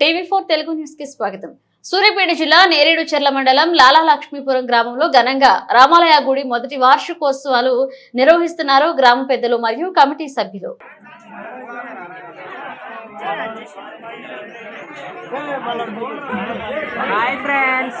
TV four Telugu న్యూస్కి స్వాగతం. సూర్యాపేట జిల్లా నేరేడు చెర్ల మండలం లాలా లక్ష్మీపురం గ్రామంలో ఘనంగా రామాలయ గుడి మొదటి వార్షికోత్సవాలు నిర్వహిస్తున్నారు గ్రామ పెద్దలు మరియు కమిటీ సభ్యులు. Hi friends